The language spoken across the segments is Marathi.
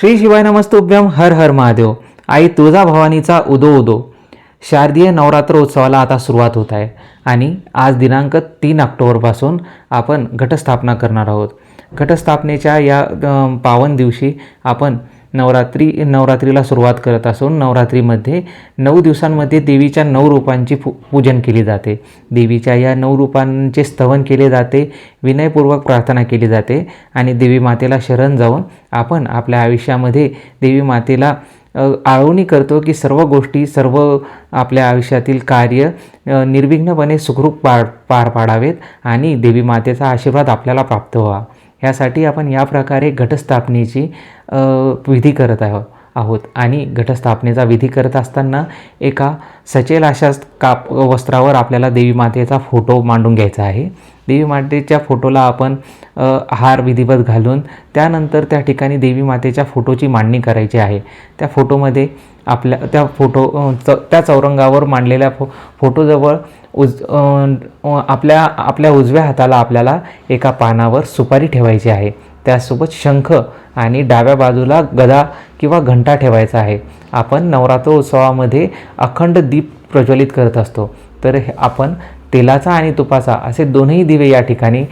श्री शिवाय नमस्तुभ्यम हर हर महादेव. आई तुळजाभवानीचा उदो उदो. शारदीय नवरात्र उत्सवाला आता सुरुवात होत आहे आणि आज दिनांक तीन ऑक्टोबरपासून आपण घटस्थापना करणार आहोत. घटस्थापनेच्या या पावन दिवशी आपण नवरात्री नवरात्रीला सुरुवात करत असून नवरात्रीमध्ये नऊ दिवसांमध्ये देवीच्या नऊ रूपांची पू पूजन केली जाते. देवीच्या या नऊ रूपांचे स्तवन केले जाते विनयपूर्वक प्रार्थना केली जाते आणि देवी मातेला शरण जाऊन आपण आपल्या आयुष्यामध्ये देवी मातेला आळवणी करतो की सर्व गोष्टी सर्व आपल्या आयुष्यातील कार्य निर्विघ्नपणे सुखरूप पार पार पाडावेत आणि देवी मातेचा आशीर्वाद आपल्याला प्राप्त व्हावा. ह्यासाठी आपण या प्रकारे घटस्थापनेची विधी करत आहो आहोत. आणि घटस्थापनेचा विधी करत असताना एका सचेल अशा काप वस्त्रावर आपल्याला देवी मातेचा फोटो मांडून घ्यायचा आहे. देवी मातेच्या फोटोला आपण हार विधिवत घालून त्यानंतर त्या ठिकाणी देवी मातेच्या फोटोची मांडणी करायची आहे. त्या फोटोमध्ये आपल्या त्या फोटो च त्या चौरंगावर मांडलेल्या फो फोटोजवळ उज आपल्या आपल्या उजव्या हाताला आपल्याला एका पानावर सुपारी ठेवायची आहे. त्यासोबत शंख आणि डाव्या बाजूला गदा किंवा घंटा ठेवायचा आहे. आपण नवरात्र उत्सवामध्ये अखंड दीप प्रज्वलित करत असतो. तर हे आपण तेलाचा आणि तुपाचा असे दोन्ही दिवे या ठिकाणी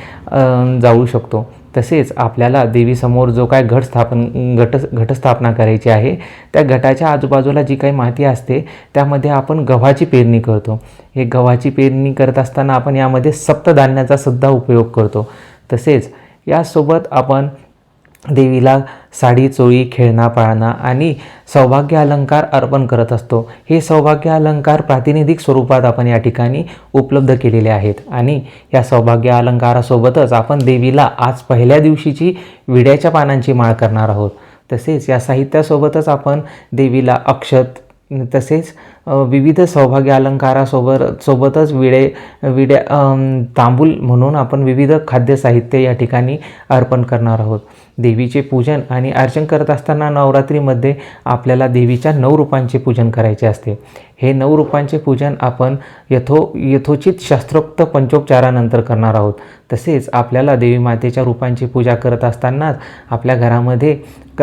जाऊ शकतो. तसेच आपल्याला देवीसमोर जो काय घट स्थापन घट घटस्थापना करायची आहे त्या घटाच्या आजूबाजूला जी काही माती असते त्यामध्ये आपण गव्हाची पेरणी करतो. हे गव्हाची पेरणी करत असताना आपण यामध्ये सप्तधान्याचा सुद्धा उपयोग करतो. तसेच यासोबत आपण देवीला साडी चोळी खेळणा पाळणा आणि सौभाग्य अलंकार अर्पण करत असतो. हे सौभाग्य अलंकार प्रातिनिधिक स्वरूपात आपण या ठिकाणी उपलब्ध केलेले आहेत. आणि या सौभाग्य अलंकारासोबतच आपण देवीला आज पहिल्या दिवशीची विड्याच्या पानांची माळ करणार आहोत. तसेच या साहित्यासोबतच आपण देवीला अक्षत तसेच विविध सौभाग्य अलंकारासोबत सोबतच विडे विड्या तांबूल म्हणून आपण विविध खाद्य साहित्य या ठिकाणी अर्पण करणार आहोत. देवीचे पूजन आणि अर्चन करत असताना नवरात्रीमध्ये आपल्याला देवीच्या नऊ रूपांचे पूजन करायचे असते. हे नऊ रूपांचे पूजन आपण यथो यथोचित शास्त्रोक्त पंचोपचारानंतर करणार आहोत. तसेच आपल्याला देवी मातेच्या रूपांची पूजा करत असतानाच आपल्या घरामध्ये क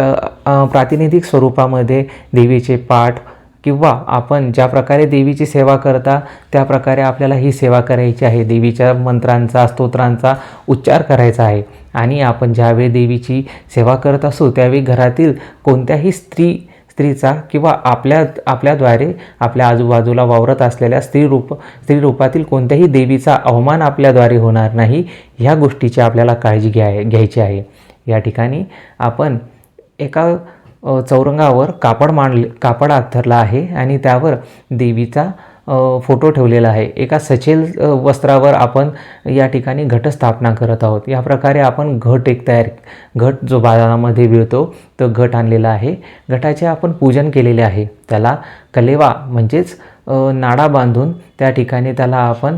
प्रातिनिधिक स्वरूपामध्ये देवीचे पाठ किंवा आपण ज्या प्रकारे देवीची सेवा करता त्या प्रकारे आपल्याला ही सेवा करायची आहे. देवीच्या मंत्रांचा स्तोत्रांचा उच्चार करायचा आहे. आणि आपण ज्यावेळी देवीची सेवा करत असू त्यावेळी घरातील कोणत्याही स्त्री स्त्रीचा किंवा आपल्या आपल्याद्वारे आपल्या आजूबाजूला वावरत असलेल्या स्त्री रूप स्त्री रूपातील कोणत्याही देवीचा अवमान आपल्याद्वारे होणार नाही ह्या गोष्टीची आपल्याला काळजी घ्याय घ्यायची आहे. या ठिकाणी आपण एका चौरंगावर कापड मांडले कापड अथरला आहे आणि त्यावर देवीचा फोटो ठेवलेला आहे. एका सचेल वस्त्रावर आपण या ठिकाणी घटस्थापना करत आहोत. या प्रकारे आपण घट एक तयार घट जो बाजारामध्ये मिळतो तो घट आणलेला आहे. घटाचे आपण पूजन केलेले आहे. त्याला कलेवा म्हणजेच नाडा बांधून त्या ठिकाणी त्याला आपण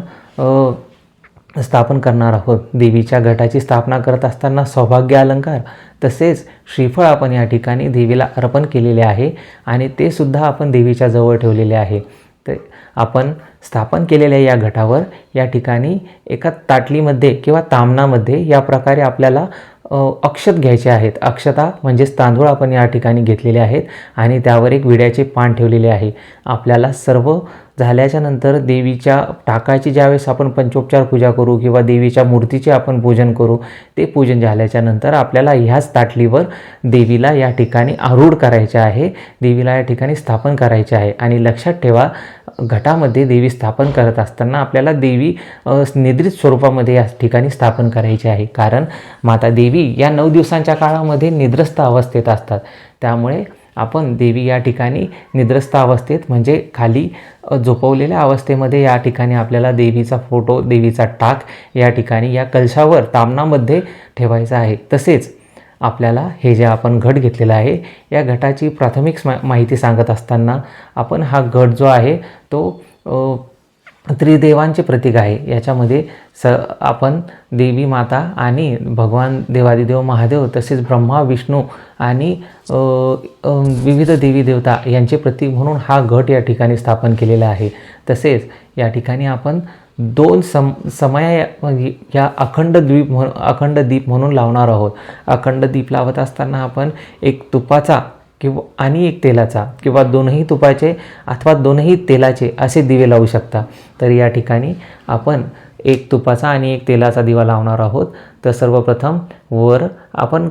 स्थापन करणार आहोत. देवीच्या घटाची स्थापना करत असताना सौभाग्य अलंकार तसेच श्रीफळ आपण या ठिकाणी देवीला अर्पण केलेले आहे आणि ते सुद्धा आपण देवीच्या जवळ ठेवलेले आहे. तर आपण स्थापन केलेल्या या घटावर या ठिकाणी एका ताटलीमध्ये किंवा तामणामध्ये या प्रकारे आपल्याला अक्षत घ्यायचे आहेत. अक्षता म्हणजेच तांदूळ आपण या ठिकाणी घेतलेले आहेत आणि त्यावर एक विड्याचे पान ठेवलेले आहे. आपल्याला सर्व झाल्याच्यानंतर देवीच्या टाकाची ज्यावेळेस आपण पंचोपचार पूजा करू किंवा देवीच्या मूर्तीचे आपण पूजन करू ते पूजन झाल्याच्यानंतर आपल्याला ह्याच ताटलीवर देवीला या ठिकाणी आरूढ करायचे आहे देवीला या ठिकाणी स्थापन करायचे आहे. आणि लक्षात ठेवा घटामध्ये देवी स्थापन करत असताना आपल्याला देवी निद्रित स्वरूपामध्ये या ठिकाणी स्थापन करायची आहे. कारण माता देवी या नऊ दिवसांच्या काळामध्ये निद्रस्त अवस्थेत असतात. त्यामुळे आपण देवी या ठिकाणी निद्रस्त अवस्थेत म्हणजे खाली झोपवलेल्या अवस्थेमध्ये या ठिकाणी आपल्याला देवीचा फोटो देवीचा टाक या ठिकाणी या कलशावर तामणामध्ये ठेवायचा आहे. तसेच आपल्याला हे जे आपण घट घेतलेला आहे या घटाची प्राथमिक स्मा माहिती सांगत असताना आपण हा घट जो आहे तो त्रिदेवांचे प्रतीक आहे. याच्यामध्ये स आपण देवी माता आणि भगवान देवादिदेव महादेव तसेच ब्रह्मा विष्णू आणि विविध देवी देवता यांचे प्रतीक म्हणून हा घट या ठिकाणी स्थापन केलेला आहे. तसेच या ठिकाणी आपण दोन सम समय म्हणजे या अखंड द्वीप म्हण अखंड दीप म्हणून लावणार आहोत. अखंड दीप लावत असताना आपण एक तुपाचा किंवा आणि एक तेलाचा किंवा दोनही तुपाचे अथवा दोनही तेलाचे असे दिवे लावू शकता. तर या ठिकाणी आपण एक तुपाचा आणि एक तेलाचा दिवा लावणार आहोत. तर सर्वप्रथम वर आपण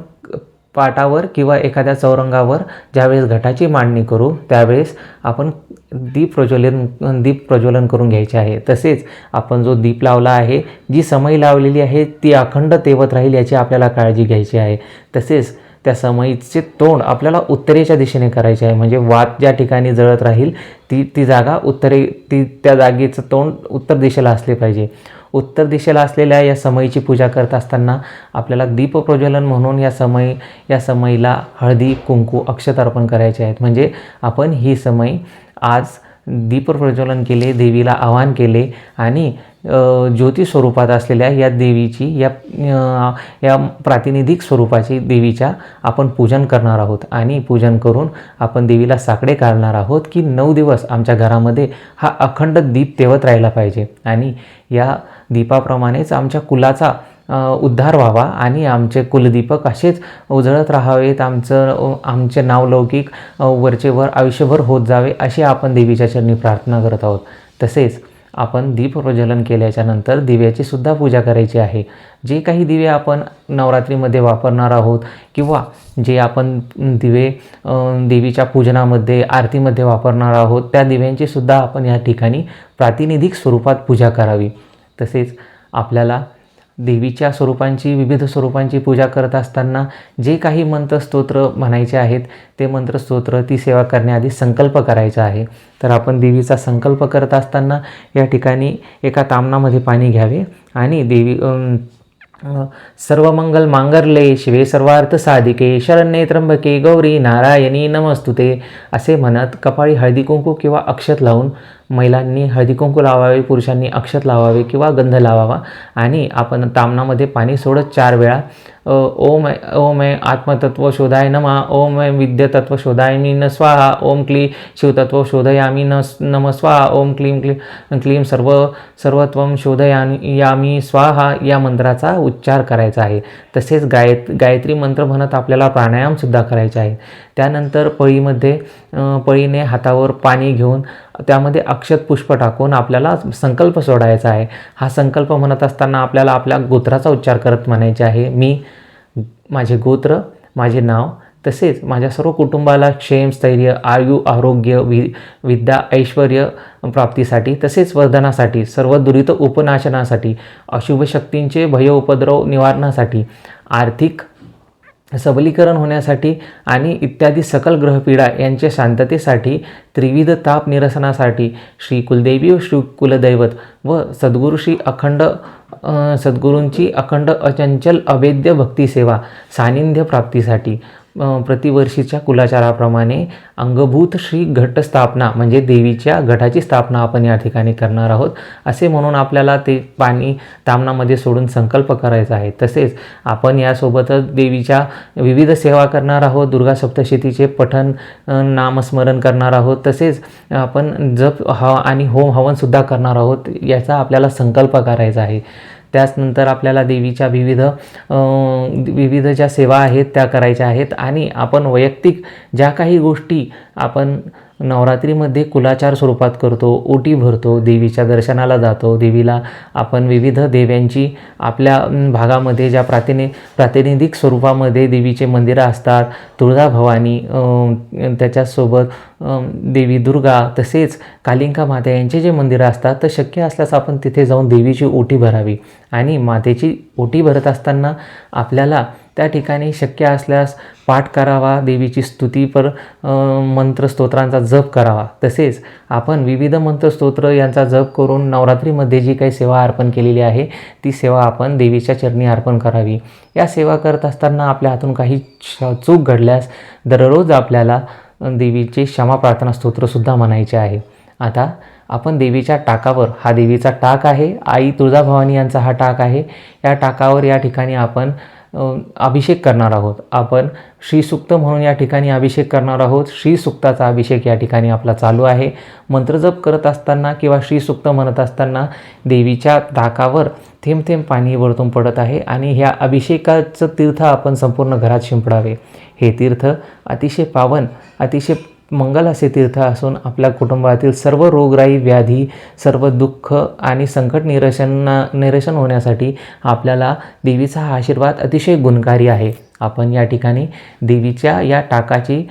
पाटावर किंवा एखाद्या चौरंगावर ज्यावेळेस घटाची मांडणी करू त्यावेळेस आपण दीप प्रज्वलन दीप प्रज्वलन करून घ्यायचे आहे. तसेच आपण जो दीप लावला आहे जी समई लावलेली आहे ती अखंड तेवत राहील याची आपल्याला काळजी घ्यायची आहे. तसेच त्या समईचे तोंड आपल्याला उत्तरेच्या दिशेने करायचे आहे. म्हणजे वात ज्या ठिकाणी जळत राहील ती ती जागा उत्तरे ती त्या जागेचं तोंड उत्तर दिशेला असले पाहिजे. उत्तर दिशेला असलेल्या या समईची पूजा करत असताना आपल्याला दीपप्रज्वलन म्हणून या समई या समईला हळदी कुंकू अक्षत अर्पण करायचे आहेत. म्हणजे आपण ही समई आज दीप प्रज्वलन केले देवीला आवाहन केले आणि ज्योती स्वरूपात असलेल्या या देवीची या या प्रातिनिधिक स्वरूपाची देवीच्या आपण पूजन करणार आहोत. आणि पूजन करून आपण देवीला साकडे काढणार आहोत की नऊ दिवस आमच्या घरामध्ये हा अखंड दीप तेवत राहिला पाहिजे. आणि या दीपाप्रमाणेच आमच्या कुलाचा उद्धार व्हावा आणि आमचे कुलदीपक असेच उजळत राहावेत. आमचं आमचे नावलौकिक लौकिक वरचे वर आयुष्यभर होत जावे अशी आपण देवीच्या चरणी प्रार्थना करत आहोत. तसेच आपण दीप प्रज्वलन केल्याच्यानंतर दिव्याची सुद्धा पूजा करायची आहे. जे काही दिवे आपण नवरात्रीमध्ये वापरणार आहोत किंवा जे आपण दिवे देवीच्या पूजनामध्ये आरतीमध्ये वापरणार आहोत त्या दिव्यांची सुद्धा आपण या ठिकाणी प्रातिनिधिक स्वरूपात पूजा करावी. तसेच आपल्याला देवीच्या स्वरूपांची विविध स्वरूपांची पूजा करत असताना जे काही मंत्रस्तोत्र म्हणायचे आहेत ते मंत्रस्तोत्र ती सेवा करण्याआधी संकल्प करायचा आहे. तर आपण देवीचा संकल्प करत असताना या ठिकाणी एका तामनामध्ये पाणी घ्यावे आणि देवी सर्व मंगल मांगरले शिवे सर्वार्थ साधिके शरण्ये त्र्यंबके गौरी नारायणी नमस्तुते असे म्हणत कपाळी हळदी कुंकू किंवा अक्षत लावून महिलांनी हळदीकुंकू लावावे पुरुषांनी अक्षत लावावे किंवा गंध लावावा. आणि आपण तामणामध्ये पाणी सोडत चार वेळा ओम ओम ओम आत्मतत्व शोधाय नमा ओम विद्यतत्व शोधाय मी न स्वाहा ओम क्ली शिवतत्व शोधयामी न नम स्वाहा ओम क्लीम क्ली क्लीम सर्व सर्वत्व शोधयामी यामी स्वाहा या मंत्राचा उच्चार करायचा आहे. तसेच गायत गायत्री मंत्र म्हणत आपल्याला प्राणायामसुद्धा करायचे आहे. त्यानंतर पळीमध्ये पळीने हातावर पाणी घेऊन त्यामध्ये अक्षत पुष्प टाकून आपल्याला संकल्प सोडायचा आहे. हा संकल्प म्हणत असताना आपल्याला आपल्या गोत्राचा उच्चार करत म्हणायचे आहे. मी माझे गोत्र माझे नाव तसेच माझ्या सर्व कुटुंबाला क्षेम स्थैर्य आयु आरोग्य वि विद्या ऐश्वर प्राप्तीसाठी तसेच वर्धनासाठी सर्व दुरित उपनाशनासाठी अशुभ शक्तींचे भय उपद्रव निवारणासाठी आर्थिक सबलीकरण होण्यासाठी आणि इत्यादी सकल ग्रहपीडा यांच्या शांततेसाठी त्रिविध ताप निरसनासाठी श्री कुलदेवी व श्री कुलदैवत व सद्गुरू श्री अखंड सद्गुरूंची अखंड अचंचल अभेद्य भक्तिसेवा सानिध्य प्राप्तीसाठी प्रतिवर्षीच्या कुलाचाराप्रमाणे अंगभूत श्री घट स्थापना म्हणजे देवीच्या घटाची स्थापना आपण या ठिकाणी करणार आहोत. असे म्हणून आपल्याला ते पाणी तामणामध्ये सोडून संकल्प करायचा आहे. तसेच आपण यासोबतच देवीच्या विविध सेवा करणार आहोत. दुर्गा सप्तशतीचे पठण नामस्मरण करणार आहोत. तसेच आपण जप ह आणि होम हवनसुद्धा करणार आहोत. याचा आपल्याला संकल्प करायचा आहे. त्याचनंतर आपल्याला देवीच्या विविध विविध ज्या सेवा आहेत त्या करायच्या आहेत. आणि आपण वैयक्तिक ज्या काही गोष्टी आपण नवरात्रीमध्ये कुलाचार स्वरूपात करतो ओटी भरतो देवीच्या दर्शनाला जातो. देवीला आपण विविध देव्यांची आपल्या भागामध्ये ज्या प्रातिनि प्रातिनिधिक स्वरूपामध्ये देवीचे मंदिरं असतात तुळजाभवानी त्याच्यासोबत देवी दुर्गा तसेच कालिंका माता यांचे जे मंदिरं असतात तर शक्य असल्यास आपण तिथे जाऊन देवीची ओटी भरावी. आणि मातेची ओटी भरत असताना आपल्याला त्या ठिकाणी शक्य असल्यास पाठ करावा देवीची स्तुतीपर मंत्रस्तोत्रांचा जप करावा. तसेच आपण विविध मंत्रस्तोत्र यांचा जप करून नवरात्रीमध्ये जी काही सेवा अर्पण केलेली आहे ती सेवा आपण देवीच्या चरणी अर्पण करावी. या सेवा करत असताना आपल्या हातून काही श- चूक घडल्यास दररोज आपल्याला देवीचे क्षमा प्रार्थना स्तोत्रसुद्धा म्हणायचे आहे. आता आपण देवीच्या टाकावर हा देवीचा टाक आहे आई तुळजाभवानी यांचा हा टाक आहे. या टाकावर या ठिकाणी आपण अभिषेक करणार आहोत. आपण श्रीसुक्त म्हणून या ठिकाणी अभिषेक करणार आहोत. श्रीसुक्ताचा अभिषेक या ठिकाणी आपला चालू आहे. मंत्रजप करत असताना किंवा श्रीसुक्त म्हणत असताना देवीच्या दाकावर थेंब थेंब पाणी वरतून पडत आहे आणि ह्या अभिषेकाचं तीर्थ आपण संपूर्ण घरात शिंपडावे. हे तीर्थ अतिशय पावन अतिशय मंगल असे तीर्थ असून आपल्या कुटुंबातील सर्व रोगराई व्याधी सर्व दुःख आणि संकट निरसन निरसन होण्यासाठी आपल्याला देवीचा हा आशीर्वाद अतिशय गुणकारी आहे. आपण या ठिकाणी देवीच्या या टाकाची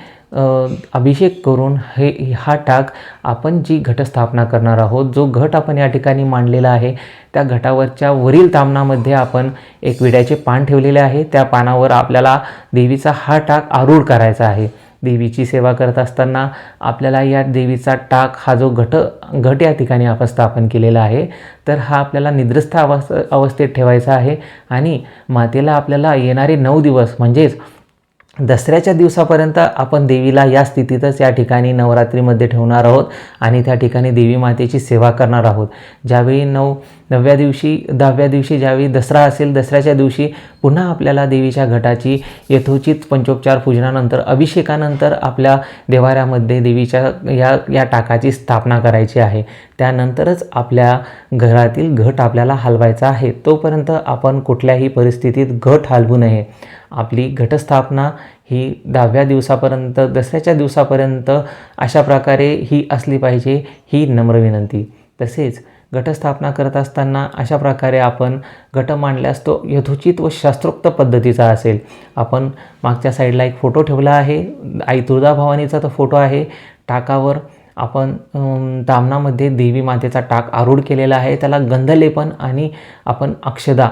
अभिषेक करून हे हा टाक आपण जी घटस्थापना करणार आहोत जो घट आपण या ठिकाणी मांडलेला आहे त्या घटावरच्या वरील तामणामध्ये आपण एक विड्याचे पान ठेवलेले आहे. त्या पानावर आपल्याला देवीचा हा टाक आरूढ करायचा आहे. देवीची सेवा करत असताना आपल्याला या देवीचा टाक हा जो घट घट या ठिकाणी आपण स्थापन केलेला आहे तर हा आपल्याला निद्रस्थ अवस्थ अवस्थेत ठेवायचा आहे आणि मातेला आपल्याला येणारे नऊ दिवस म्हणजेच दसऱ्याच्या दिवसापर्यंत आपण देवीला या स्थितीतच या ठिकाणी नवरात्रीमध्ये ठेवणार आहोत आणि त्या ठिकाणी देवी मातेची सेवा करणार आहोत. ज्यावेळी नऊ नवव्या दिवशी दहाव्या दिवशी ज्यावेळी दसरा असेल दसऱ्याच्या दिवशी पुन्हा आपल्याला देवीच्या घटाची यथोचित पंचोपचार पूजनानंतर अभिषेकानंतर आपल्या देवाऱ्यामध्ये देवीच्या या या टाकाची स्थापना करायची आहे. त्यानंतरच आपल्या घरातील घट आपल्याला हलवायचा आहे. तोपर्यंत आपण कुठल्याही परिस्थितीत घट हलवू नये. आपली घटस्थापना ही दहाव्या दिवसापर्यंत दसऱ्याच्या दिवसापर्यंत अशा प्रकारे ही असली पाहिजे ही नम्र विनंती. तसेच घटस्थापना करत असताना अशा प्रकारे आपण घट मांडल्यास तो यथोचित व शास्त्रोक्त पद्धतीचा असेल. आपण मागच्या साईडला एक फोटो ठेवला आहे. आई तुळजाभवानीचा तो फोटो आहे. टाकावर आपण दामनामध्ये देवी मातेचा टाक आरूढ केलेला आहे. त्याला गंधलेपन आणि आपण अक्षदा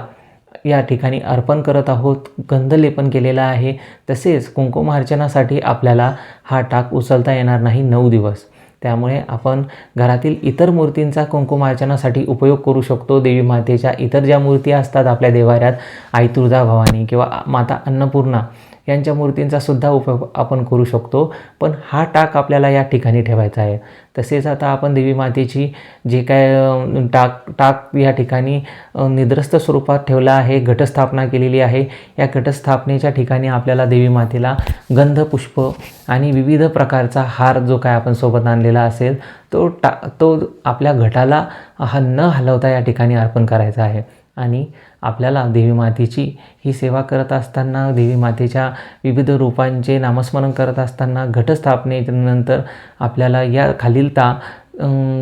या ठिकाणी अर्पण करत आहोत. गंधलेपन केलेलं आहे. तसेच कुंकुमार्चनासाठी आपल्याला हा टाक उचलता येणार नाही. नऊ दिवस. त्यामुळे आपण घरातील इतर मूर्तींचा कुंकुमार्चनासाठी उपयोग करू शकतो. देवी मातेच्या इतर ज्या मूर्ती असतात आपल्या देवाऱ्यात आई तुळजा भवानी किंवा माता अन्नपूर्णा यांच्या मूर्तींचा सुद्धा उपयोग आपण करू शकतो. पण हा टाक आपल्याला या ठिकाणी ठेवायचा आहे. तसेच आता आपण देवी मातेची जे काय टाक टाक या ठिकाणी निद्रस्त स्वरूपात ठेवला आहे घटस्थापना केलेली आहे. या घटस्थापनेच्या ठिकाणी आपल्याला देवी मातेला गंध पुष्प आणि विविध प्रकारचा हार जो काय आपण सोबत आणलेला असेल तो टा तो आपल्या घटाला हा न हलवता या ठिकाणी अर्पण करायचा आहे. आणि आपल्याला देवी मातेची ही सेवा करत असताना देवी मातेच्या विविध रूपांचे नामस्मरण करत असताना घटस्थापनेनंतर आपल्याला या खालील ता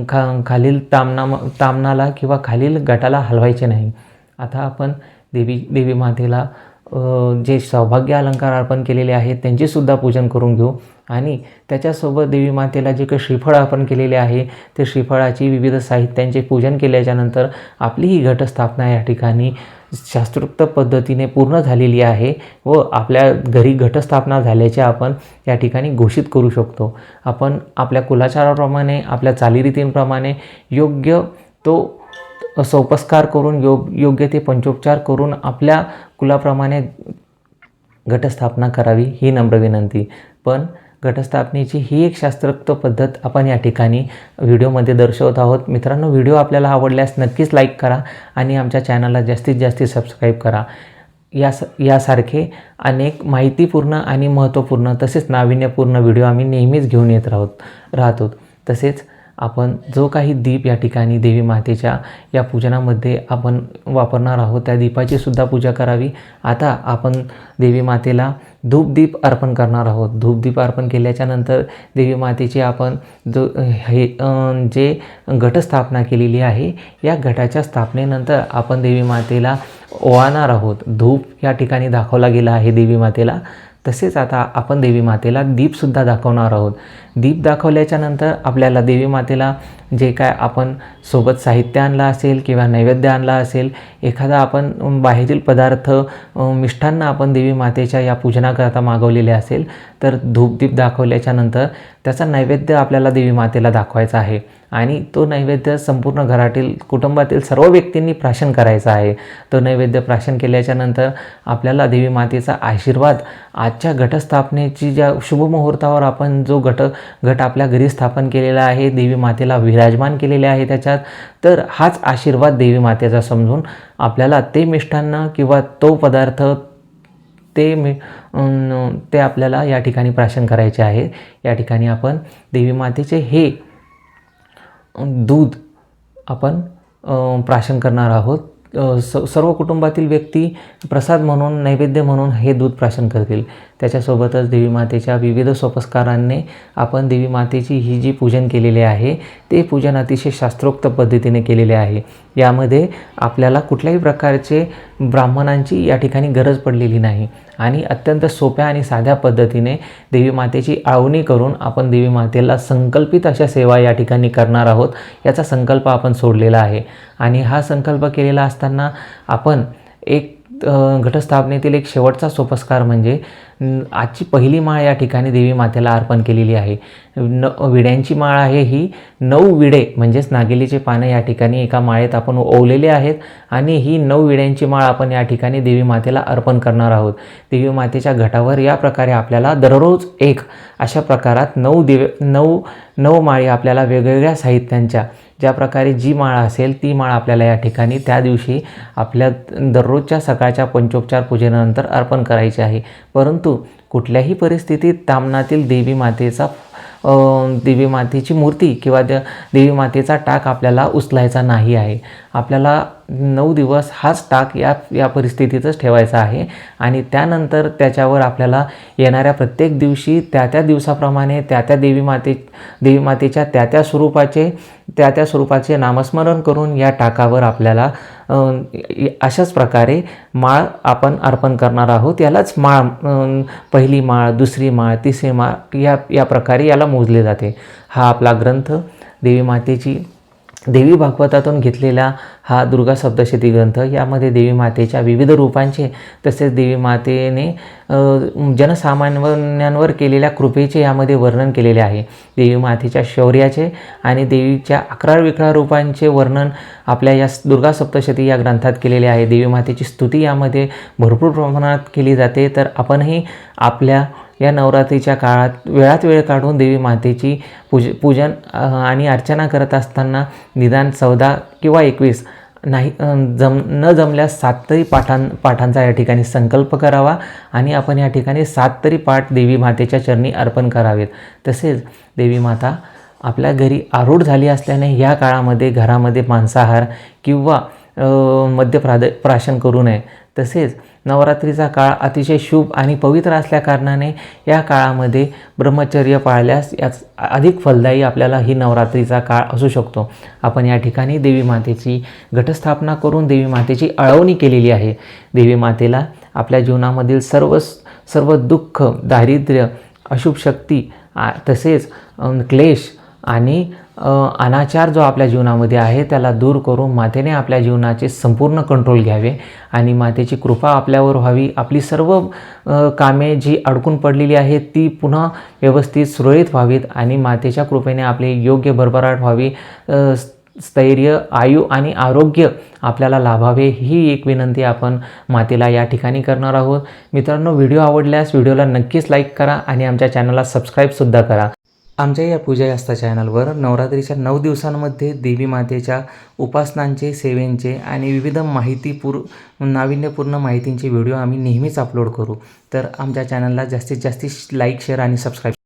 खा खालील तामना तामनाला किंवा खालील गटाला हलवायचे नाही. आता आपण देवी देवी मातेला जे सौभाग्य अलंकार अर्पण केलेले आहेत त्यांचेसुद्धा पूजन करून घेऊ. आणि त्याच्यासोबत देवी मातेला जे काही श्रीफळ अर्पण केलेले आहे ते श्रीफळाची विविध साहित्यांचे पूजन केल्याच्यानंतर आपली ही घटस्थापना या ठिकाणी शास्त्रोक्त पद्धतीने पूर्ण झालेली आहे व आपल्या घरी घटस्थापना झाल्याचे आपण या ठिकाणी घोषित करू शकतो. आपण आपल्या कुलाचाराप्रमाणे आपल्या चालीरीतींप्रमाणे योग्य तो सोपस्कार करून योग योग्य ते पंचोपचार करून आपल्या कुलाप्रमाणे घटस्थापना करावी ही नम्र विनंती. पण घटस्थापनेची ही एक शास्त्रोक्त पद्धत आपण या ठिकाणी व्हिडिओमध्ये दर्शवत आहोत. मित्रांनो व्हिडिओ आपल्याला आवडल्यास नक्कीच लाईक करा आणि आमच्या चॅनलला जास्तीत जास्त सबस्क्राईब करा. यास यासारखे अनेक माहितीपूर्ण आणि महत्त्वपूर्ण तसेच नाविन्यपूर्ण व्हिडिओ आम्ही नेहमीच घेऊन येत राहोत राहतो. तसेच आपण जो काही दीप या ठिकाणी देवी मातेच्या या पूजनामध्ये आपण वापरणार आहोत त्या दीपाची सुद्धा पूजा करावी. आता आपण देवी मातेला धूपदीप अर्पण करणार आहोत. धूपदीप अर्पण केल्याच्यानंतर देवी मातेची आपण जो हे जे घटस्थापना केलेली आहे या घटाच्या स्थापनेनंतर आपण देवी मातेला ओवाळणार आहोत. धूप या ठिकाणी दाखवला गेला आहे देवी मातेला. तसेच आता आपण देवी मातेला दीपसुद्धा दाखवणार आहोत. दीप दाखवल्याच्या नंतर आपल्याला देवी मातेला जे काय आपण सोबत साहित्य आणलं असेल किंवा नैवेद्य आणला असेल एखादा आपण बाहेरील पदार्थ मिष्ठांना आपण देवी मातेच्या या पूजनाकरता मागवलेले असेल तर धूपदीप दाखवल्याच्या नंतर त्याचा नैवेद्य आपल्याला देवी मातेला दाखवायचा आहे. आणि तो नैवेद्य संपूर्ण घरातील कुटुंबातील सर्व व्यक्तींनी प्राशन करायचा आहे. तो नैवेद्य प्राशन केल्याच्यानंतर आपल्याला देवी मातेचा आशीर्वाद आजच्या घटस्थापनेची ज्या शुभमुहूर्तावर आपण जो घट घट आपल्या घरी स्थापन केलेला आहे देवी मातेला विराजमान केलेले आहे त्याच्यात तर हाच आशीर्वाद देवी मातेचा समजून आपल्याला ते मिष्टान्न किंवा तो पदार्थ ते मी ते आपल्याला या ठिकाणी प्राशन करायचे आहे. या ठिकाणी आपण देवी मातेचे हे दूध आपण प्राशन करणार आहोत. स सर्व कुटुंबातील व्यक्ती प्रसाद म्हणून नैवेद्य म्हणून हे दूध प्राशन करतील. त्याच्यासोबतच देवी मातेच्या विविध सोपस्कारांनी आपण देवी मातेची ही जी पूजन केलेले आहे ते पूजन अतिशय शास्त्रोक्त पद्धतीने केलेले आहे. यामध्ये आपल्याला कुठल्याही प्रकारचे ब्राह्मणांची या ठिकाणी गरज पडलेली नाही आणि अत्यंत सोप्या आणि साध्या पद्धतीने देवी मातेची आवणी करून आपण देवी मातेला संकल्पित अशा सेवा या ठिकाणी करणार आहोत याचा संकल्प आपण सोडलेला आहे. आणि हा संकल्प केलेला असताना आपण एक घटस्थापनेतील एक शेवटचा सोपस्कार म्हणजे आजची पहिली माळ या ठिकाणी देवी मातेला अर्पण केलेली आहे. न विड्यांची माळ आहे ही. नऊ विडे म्हणजेच नागेलीचे पानं या ठिकाणी एका माळेत आपण ओवलेले आहेत आणि ही नऊ विड्यांची माळ आपण या ठिकाणी देवी मातेला अर्पण करणार आहोत. देवी मातेच्या घटावर या प्रकारे आपल्याला दररोज एक अशा प्रकारात नऊ दिवे नऊ नऊ माळी आपल्याला वेगवेगळ्या साहित्यांच्या ज्या प्रकारे जी माळ असेल ती माळ आपल्याला या ठिकाणी त्या दिवशी आपल्या दररोजच्या सकाळच्या पंचोपचार पूजेनंतर अर्पण करायची आहे. परंतु कुठल्याही परिस्थितीत तामनातील देवी मातेचा देवी मातेची मूर्ती किंवा त्या देवी मातेचा टाक आपल्याला उचलायचा नाही आहे. आपल्याला नऊ दिवस हाच टाक या या परिस्थितीतच ठेवायचा आहे आणि त्यानंतर त्याच्यावर आपल्याला येणाऱ्या प्रत्येक दिवशी त्या त्या दिवसाप्रमाणे त्या त्या देवी माते देवी मातेच्या त्या त्या स्वरूपाचे त्या त्या स्वरूपाचे नामस्मरण करून या टाकावर आपल्याला अशाच प्रकारे माळ आपण अर्पण करणार आहोत. यालाच माळ पहिली माळ दुसरी माळ तिसरी माळ या या प्रकारे याला मोजले जाते. हा आपला ग्रंथ देवी मातेची देवी भागवतातून घेतलेला हा दुर्गा सप्तशती ग्रंथ यामध्ये देवी मातेच्या विविध रूपांचे तसेच देवी मातेने जनसामान्यांवर केलेल्या कृपेचे यामध्ये वर्णन केलेले आहे. देवी मातेच्या शौर्याचे आणि देवीच्या अकरा विकरा रूपांचे वर्णन आपल्या या दुर्गा सप्तशती या ग्रंथात केलेले आहे. देवी मातेची स्तुती यामध्ये भरपूर प्रमाणात केली जाते. तर आपणही आपल्या या नवरात्रीच्या काळात वेळात वेळ काढून देवी मातेची पूज पूजन आणि अर्चना करत असताना निदान चौदा किंवा एकवीस नाही जम न जमल्यास सात तरी पाठां पाठांचा या ठिकाणी संकल्प करावा आणि आपण या ठिकाणी सात तरी पाठ देवी मातेच्या चरणी अर्पण करावेत. तसेच देवी माता आपल्या घरी आरूढ झाली असल्याने या काळामध्ये घरामध्ये मांसाहार किंवा अ, मद्य प्राद प्राशन करू नये. तसेच नवरात्रीचा काळ अतिशय शुभ आणि पवित्र असल्याकारणाने या काळामध्ये ब्रह्मचर्य पाळल्यास याच अधिक फलदायी आपल्याला ही नवरात्रीचा काळ असू शकतो. आपण या ठिकाणी देवी मातेची घटस्थापना करून देवी मातेची अळवणी केलेली आहे. देवी मातेला आपल्या जीवनामधील सर्व सर्व दुःख दारिद्र्य अशुभ शक्ती आ- तसेच क्लेश आणि अनाचार जो आपल्या जीवनामध्ये आहे त्याला दूर करून मातेने आपल्या जीवनाचे संपूर्ण कंट्रोल घ्यावे आणि मातेची कृपा आपल्यावर व्हावी. आपली सर्व कामे जी अडकून पडलेली आहेत ती पुन्हा व्यवस्थित सुरळीत व्हावीत आणि मातेच्या कृपेने आपली योग्य भरभराट व्हावी. स्थैर्य आयु आणि आरोग्य आपल्याला लाभावे ही एक विनंती आपण मातेला या ठिकाणी करणार आहोत. मित्रांनो व्हिडिओ आवडल्यास व्हिडिओला नक्कीच लाईक करा आणि आमच्या चॅनलला सबस्क्राईबसुद्धा करा. आमच्या या पूजा यास्ता चॅनलवर नवरात्रीच्या नऊ दिवसांमध्ये देवी मातेच्या उपासनांचे सेवेंचे आणि विविध माहितीपूर नाविन्यपूर्ण माहितींचे व्हिडिओ आम्ही नेहमीच अपलोड करू. तर आमच्या चॅनलला जास्तीत जास्त लाईक शेअर आणि सबस्क्राईब